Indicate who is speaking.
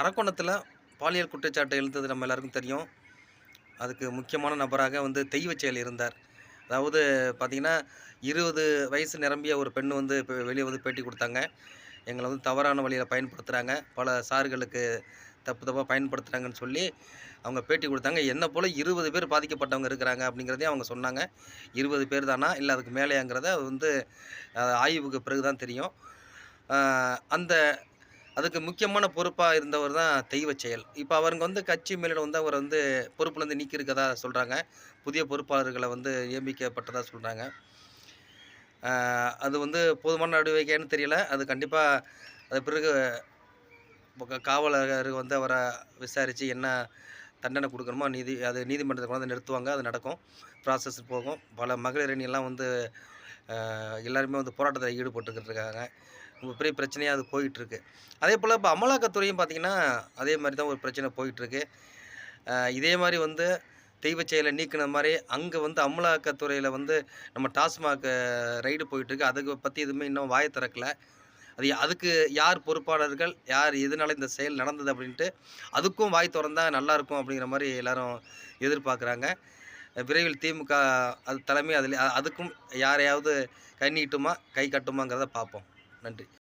Speaker 1: அரக்கோணத்தில் பாலியல் குற்றச்சாட்டு எழுந்தது நம்ம எல்லாருக்கும் தெரியும். அதுக்கு முக்கியமான நபராக வந்து தெய்வச் செயல் இருந்தார். அதாவது பார்த்திங்கன்னா இருபது வயசு நிரம்பிய ஒரு பெண் வந்து இப்போ வெளியே வந்து பேட்டி கொடுத்தாங்க. எங்களை வந்து தவறான வழியில் பயன்படுத்துகிறாங்க பல சார்களுக்கு தப்பு தப்பாக பயன்படுத்துகிறாங்கன்னு சொல்லி அவங்க பேட்டி கொடுத்தாங்க. என்ன போல் இருபது பேர் பாதிக்கப்பட்டவங்க இருக்கிறாங்க அப்படிங்கிறதையும் அவங்க சொன்னாங்க. இருபது பேர் தானா? இல்லை அதுக்கு மேலேங்கிறத வந்து ஆய்வுக்கு பிறகு தான் தெரியும் அந்த அதுக்கு முக்கியமான பொறுப்பாக இருந்தவர் தான் தெய்வச் செயல். இப்போ அவருங்க வந்து கட்சி மேலிடம் வந்து அவர் வந்து பொறுப்புலேருந்து நீக்கியிருக்கதா சொல்கிறாங்க புதிய பொறுப்பாளர்களை வந்து நியமிக்கப்பட்டதாக சொல்கிறாங்க அது வந்து போதுமான நடவடிக்கைன்னு தெரியல. அது கண்டிப்பாக அது பிறகு காவலர் வந்து அவரை விசாரித்து என்ன தண்டனை கொடுக்கணுமோ நீதி அது நீதிமன்றத்துக்கு வந்து நிறுத்துவாங்க. அது நடக்கும். ப்ராசஸ் போகும். பல மகளிர் அணியெல்லாம் வந்து எல்லாருமே வந்து போராட்டத்தில் ஈடுபட்டுக்கிட்டு இருக்காங்க ரொம்ப பெரிய பிரச்சனையாக அது போயிட்டுருக்கு. அதே போல் இப்போ அமலாக்கத்துறையும் பார்த்திங்கன்னா அதே மாதிரி தான் ஒரு பிரச்சனை போயிட்டுருக்கு. இதே மாதிரி வந்து தெய்வச் செயலை நீக்கின மாதிரி அங்கே வந்து அமலாக்கத்துறையில் வந்து நம்ம டாஸ்மாக் ரைடு போயிட்டுருக்கு. அதுக்கு பற்றி எதுவுமே இன்னும் வாயை திறக்கல. அது அதுக்கு யார் பொறுப்பாளர்கள் யார் எதனால இந்த செயல் நடந்தது அப்படின்ட்டு அதுக்கும் வாய் திறந்தால் நல்லாயிருக்கும் அப்படிங்கிற மாதிரி எல்லோரும் எதிர்பார்க்குறாங்க. விரைவில் திமுக அது தலைமை அதில் அதுக்கும் யாரையாவது கை நீட்டுமா கை கட்டுமாங்கிறத பார்ப்போம். நன்றி.